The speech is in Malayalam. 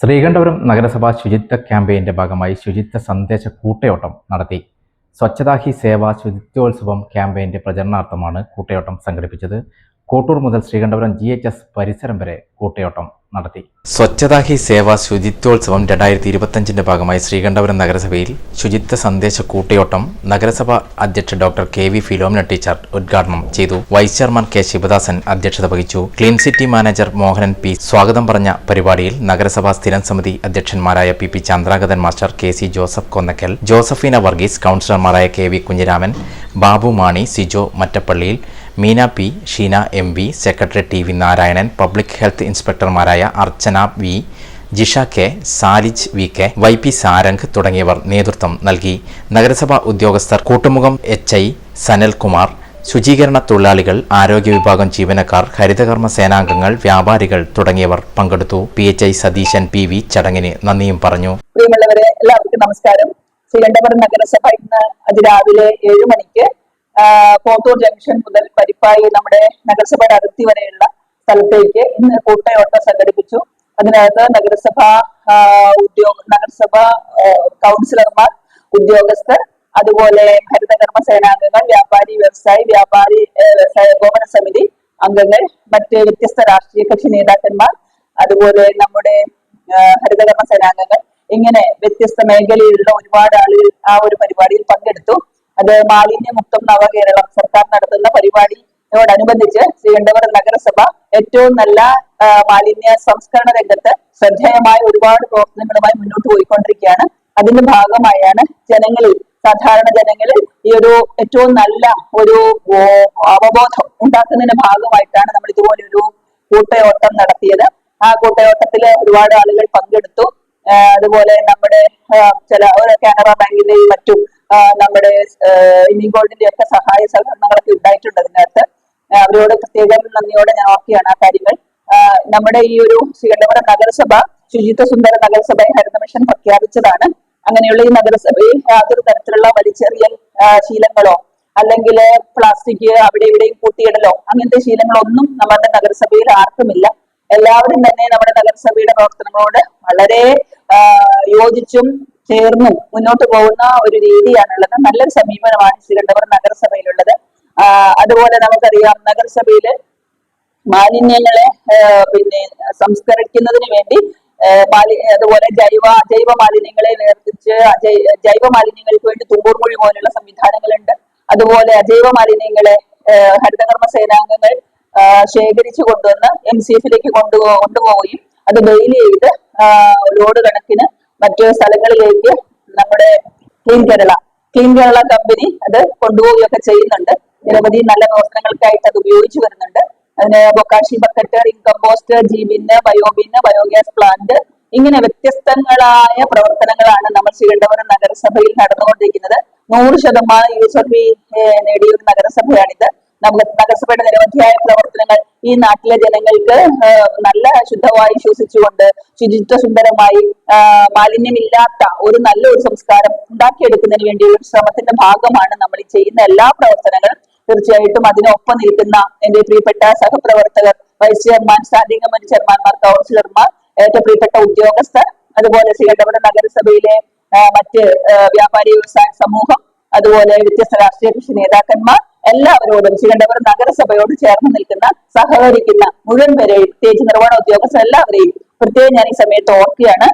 ശ്രീകണ്ഠപുരം നഗരസഭാ ശുചിത്വ ക്യാമ്പയിന്റെ ഭാഗമായി ശുചിത്വ സന്ദേശ കൂട്ടയോട്ടം നടത്തി. സ്വച്ഛതാ ഹി സേവ ശുചിത്വോത്സവം ക്യാമ്പയിന്റെ പ്രചരണാർത്ഥമാണ് കൂട്ടയോട്ടം സംഘടിപ്പിച്ചത്. കോട്ടൂർ മുതൽ ശ്രീകണ്ഠപുരം ജി പരിസരം വരെ കൂട്ടയോട്ടം നടത്തി. സ്വച്ഛതാ ഹി സേവ ശുചിത്വോത്സവം രണ്ടായിരത്തി ഇരുപത്തഞ്ചിന്റെ ഭാഗമായി ശ്രീകണ്ഠപുരം നഗരസഭയിൽ ശുചിത്വ സന്ദേശ കൂട്ടയോട്ടം നഗരസഭ അധ്യക്ഷ doctor K V Philomina teacher ഉദ്ഘാടനം ചെയ്തു. വൈസ് ചെയർമാൻ കെ ശിവദാസൻ അധ്യക്ഷത വഹിച്ചു. Clean city manager Mohanan P. സ്വാഗതം പറഞ്ഞ പരിപാടിയിൽ നഗരസഭാ സ്ഥിരം സമിതി അധ്യക്ഷന്മാരായ P. P. Chandragathan master K. C. Joseph Konnakkal Josephina Varghese കൗൺസിലർമാരായ K. V. Kunhiraman Babu Mani Sijo Mattappallil Meena P. Sheena M. Secretary T. V. Narayanan public health ഇൻസ്പെക്ടർമാരായ Archana V. Jisha K. Salij V. K. Y. P. Sarang തുടങ്ങിയവർ നേതൃത്വം നൽകി. നഗരസഭാ ഉദ്യോഗസ്ഥർ കൂട്ടുമുഖം എച്ച്. ഐ. സനൽകുമാർ ശുചീകരണ തൊഴിലാളികൾ ആരോഗ്യ വിഭാഗം ജീവനക്കാർ ഹരിതകർമ്മ സേനാംഗങ്ങൾ വ്യാപാരികൾ തുടങ്ങിയവർ പങ്കെടുത്തു. P. H. I. Satheesan P. V. ചടങ്ങിന് നന്ദിയും പറഞ്ഞു. പ്രിയമുള്ളവരെ എല്ലാവർക്കും നമസ്കാരം. ശ്രീകണ്ഠപുരം നഗരസഭ ഇന്ന് അതിരാവിലെ ഏഴു മണിക്ക് പോത്തൂർ ജംഗ്ഷൻ മുതൽ പരിപ്പായി നമ്മുടെ നഗരസഭയുടെ അതിർത്തി വരെയുള്ള സ്ഥലത്തേക്ക് ഇന്ന് കൂട്ടയോട്ടം സംഘടിപ്പിച്ചു. അതിനകത്ത് നഗരസഭ ഉദ്യോഗ നഗരസഭ കൗൺസിലർമാർ ഉദ്യോഗസ്ഥർ അതുപോലെ ഹരിതകർമ്മ സേനാംഗങ്ങൾ വ്യാപാരി വ്യവസായി വ്യാപാരി ഏകോപന സമിതി അംഗങ്ങൾ മറ്റ് വ്യത്യസ്ത രാഷ്ട്രീയ കക്ഷി നേതാക്കന്മാർ അതുപോലെ നമ്മുടെ ഹരിതകർമ്മ സേനാംഗങ്ങൾ ഇങ്ങനെ വ്യത്യസ്ത മേഖലയിലുള്ള ഒരുപാട് ആളുകൾ ആ ഒരു പരിപാടിയിൽ പങ്കെടുത്തു. അത് മാലിന്യമുക്തം നവകേരളം സർക്കാർ നടത്തുന്ന പരിപാടിയോടനുബന്ധിച്ച് ശ്രീകണ്ഠപുരം നഗരസഭ ഏറ്റവും നല്ല മാലിന്യ സംസ്കരണ രംഗത്ത് ശ്രദ്ധേയമായ ഒരുപാട് പ്രവർത്തനങ്ങളുമായി മുന്നോട്ട് പോയിക്കൊണ്ടിരിക്കുകയാണ്. അതിന്റെ ഭാഗമായാണ് ജനങ്ങളിൽ സാധാരണ ജനങ്ങളിൽ ഈ ഒരു ഏറ്റവും നല്ല ഒരു അവബോധം ഉണ്ടാക്കുന്നതിന്റെ ഭാഗമായിട്ടാണ് നമ്മൾ ഇതുപോലെ ഒരു കൂട്ടയോട്ടം നടത്തിയത്. ആ കൂട്ടയോട്ടത്തിൽ ഒരുപാട് ആളുകൾ പങ്കെടുത്തു. അതുപോലെ നമ്മുടെ ചില കാനറ ബാങ്കിന്റെയും മറ്റും നമ്മുടെ ഇനി ഗോൾഡിന്റെ ഒക്കെ സഹായ സഹകരണങ്ങളൊക്കെ ഉണ്ടായിട്ടുണ്ട് അതിനകത്ത്. അവരോട് പ്രത്യേകം നന്ദിയോടെ ഞാൻ ഓർക്കുകയാണ് ആ കാര്യങ്ങൾ. നമ്മുടെ ഈ ഒരു ശ്രീകണ്ഠപുരം നഗരസഭ ശുചിത്വ സുന്ദര നഗരസഭയെ ഹരിത മിഷൻ പ്രഖ്യാപിച്ചതാണ്. അങ്ങനെയുള്ള ഈ നഗരസഭയിൽ യാതൊരു തരത്തിലുള്ള വലിച്ചെറിയൽ ശീലങ്ങളോ അല്ലെങ്കിൽ പ്ലാസ്റ്റിക് അവിടെ ഇവിടെയും കൂട്ടിയിടലോ അങ്ങനത്തെ ശീലങ്ങളൊന്നും നമ്മുടെ നഗരസഭയിൽ ആർക്കുമില്ല. എല്ലാവരും തന്നെ നമ്മുടെ നഗരസഭയുടെ പ്രവർത്തനങ്ങളോട് വളരെ യോജിച്ചും ചേർന്നും മുന്നോട്ട് പോകുന്ന ഒരു രീതിയാണുള്ളത്. നല്ലൊരു സമീപനമാണ് ശ്രീകണ്ഠപുരം നഗരസഭയിലുള്ളത്. അതുപോലെ നമുക്കറിയാം നഗരസഭയിൽ മാലിന്യങ്ങളെ പിന്നെ സംസ്കരിക്കുന്നതിന് വേണ്ടി മാലി അതുപോലെ ജൈവ അജൈവ മാലിന്യങ്ങളെ വേർതിരിച്ച് ജൈവ മാലിന്യങ്ങൾക്ക് വേണ്ടി തുമ്പൂർമൊഴി പോലുള്ള സംവിധാനങ്ങളുണ്ട്. അതുപോലെ അജൈവ മാലിന്യങ്ങളെ ഹരിതകർമ്മ സേനാംഗങ്ങൾ ശേഖരിച്ചു കൊണ്ടുവന്ന് എം സി എഫിലേക്ക് കൊണ്ടു കൊണ്ടുപോവുകയും അത് ബെയിൽ ചെയ്ത് ലോഡ് കണക്കിന് മറ്റു സ്ഥലങ്ങളിലേക്ക് നമ്മുടെ clean Kerala clean Kerala company അത് കൊണ്ടുപോവുകയൊക്കെ ചെയ്യുന്നുണ്ട്. നിരവധി നല്ല പ്രവർത്തനങ്ങൾക്കായിട്ട് അത് ഉപയോഗിച്ചു വരുന്നുണ്ട്. അതിന് bokashi bucket ring compost G bin bio bin biogas plant ഇങ്ങനെ വ്യത്യസ്തങ്ങളായ പ്രവർത്തനങ്ങളാണ് നമ്മൾ ശ്രീകണ്ഠപുരം നഗരസഭയിൽ നടന്നുകൊണ്ടിരിക്കുന്നത്. നൂറ് ശതമാനം യൂസർ ഫീ നേടിയ ഒരു നഗരസഭയാണിത്. നമുക്ക് നഗരസഭയുടെ നിരവധിയായ പ്രവർത്തനങ്ങൾ ഈ നാട്ടിലെ ജനങ്ങൾക്ക് നല്ല ശുദ്ധവായു ശ്വസിച്ചുകൊണ്ട് ശുചിത്വ സുന്ദരമായി മാലിന്യമില്ലാത്ത ഒരു നല്ല ഒരു സംസ്കാരം ഉണ്ടാക്കിയെടുക്കുന്നതിന് വേണ്ടിയുള്ള ശ്രമത്തിന്റെ ഭാഗമാണ് നമ്മൾ ഈ ചെയ്യുന്ന എല്ലാ പ്രവർത്തനങ്ങളും. തീർച്ചയായിട്ടും അതിനൊപ്പം നിൽക്കുന്ന എന്റെ പ്രിയപ്പെട്ട സഹപ്രവർത്തകർ വൈസ് ചെയർമാൻ സ്റ്റാൻഡിംഗ് കമ്മിറ്റി ചെയർമാൻമാർ കൗൺസിലർമാർ ഏറ്റവും പ്രിയപ്പെട്ട ഉദ്യോഗസ്ഥർ അതുപോലെ ശ്രീകണ്ഠപുരം നഗരസഭയിലെ മറ്റ് വ്യാപാരി വ്യവസായ സമൂഹം അതുപോലെ വ്യത്യസ്ത രാഷ്ട്രീയ കക്ഷി നേതാക്കന്മാർ എല്ലാവരോടും ശ്രീകണ്ഠപുരം നഗരസഭയോട് ചേർന്ന് നിൽക്കുന്ന സഹകരിക്കുന്ന മുഴുവൻ പേരെയും പ്രത്യേകിച്ച് നിർവഹണ ഉദ്യോഗസ്ഥർ എല്ലാവരെയും പ്രത്യേകം ഞാൻ ഈ സമയത്ത് ഓർക്കുകയാണ്.